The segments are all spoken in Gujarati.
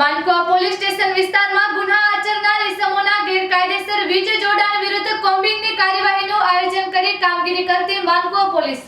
માનકુવા પોલીસ સ્ટેશન વિસ્તારમાં ગુના આચરનાર ઇસમોના ગેરકાયદેસર વીજ જોડાણ વિરુદ્ધ કોમ્બિંગની કાર્યવાહીનું આયોજન કરી કામગીરી કરતી Mankuva police.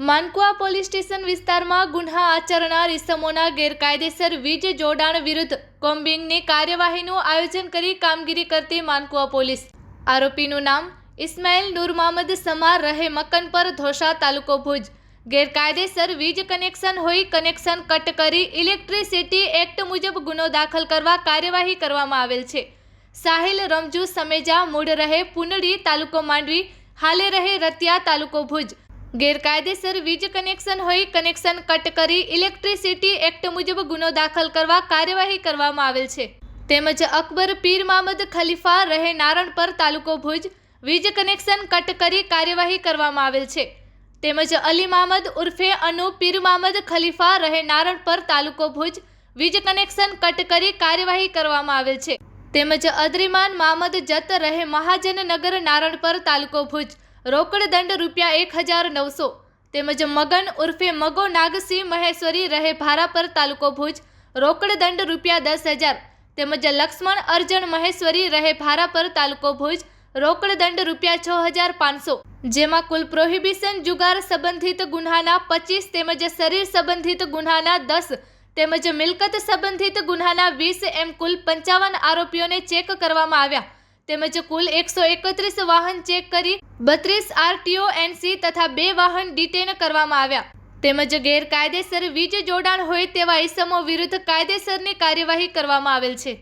Mankuva police station વિસ્તારમાં ગુના આચરનાર ઇસમોના ગેરકાયદેસર વીજ જોડાણ વિરુદ્ધ કોમ્બિંગની કાર્યવાહીનું આયોજન કરી કામગીરી કરતી માનકુવા પોલીસ. આરોપીનું નામ ઇસ્માઇલ નૂર મોહમ્મદ સમાર રહે મકન પર ધોશા તાલુકો ભુજ. ગેરકાયદેસર વીજ કનેક્શન હોઈ કનેક્શન કટ કરી ઇલેક્ટ્રિસિટી એક્ટ મુજબ ગુનો દાખલ કરવા કાર્યવાહી કરવામાં આવેલ છે. સાહિલ રમજુ સમેજા મૂળ રહે પુનડી તાલુકો માંડવી, હાલે રહે રતિયા તાલુકો ભુજ. ગેરકાયદેસર વીજ કનેક્શન હોઈ કનેક્શન કટ કરી ઇલેક્ટ્રિસિટી એક્ટ મુજબ ગુનો દાખલ કરવા કાર્યવાહી કરવામાં આવેલ છે. તેમજ અકબર પીર મામદ ખલીફા રહે નારણપર તાલુકો ભુજ. વીજ કનેક્શન કટ કરી કાર્યવાહી કરવામાં આવેલ છે. તેમજ અલી મામદ ઉર્ફે અનુ પીર મામદ ખલીફા રહે નારણપર તાલુકો ભુજ. વીજ કનેક્શન કટ કરી કાર્યવાહી કરવામાં આવેલ છે. તેમજ અદ્રિમાન મામદ જત રહે મહાજન નગર નારણ નારણપર તાલુકો ભુજ. રોકડ દંડ રૂપિયા એક હજાર નવસો. તેમજ મગન ઉર્ફે મગો નાગસિંહ મહેશ્વરી રહે ભારાપર તાલુકો ભુજ. રોકડ દંડ રૂપિયા દસ હજાર. તેમજ લક્ષ્મણ અર્જણ મહેશ્વરી રહે ભારાપર તાલુકો ભુજ. રોકડ દંડ રૂપિયા છ હજાર પાંચસો, જેમાં કુલ પ્રોહિબિશન જુગાર સંબંધિત ગુન્હાના પચીસ તેમજ શરીર સંબંધિત ગુન્હાના દસ તેમજ મિલકત સંબંધિત ગુન્હાના વીસ એમ કુલ પંચાવન આરોપીઓને ચેક કરવામાં આવ્યા. તેમજ કુલ એકસો એકત્રીસ વાહન ચેક કરી બત્રીસ આરટીઓ એનસી તથા બે વાહન ડિટેન કરવામાં આવ્યા. તેમજ ગેરકાયદેસર વીજ જોડાણ હોય તેવા ઇસમો વિરુદ્ધ કાયદેસરની કાર્યવાહી કરવામાં આવેલ છે.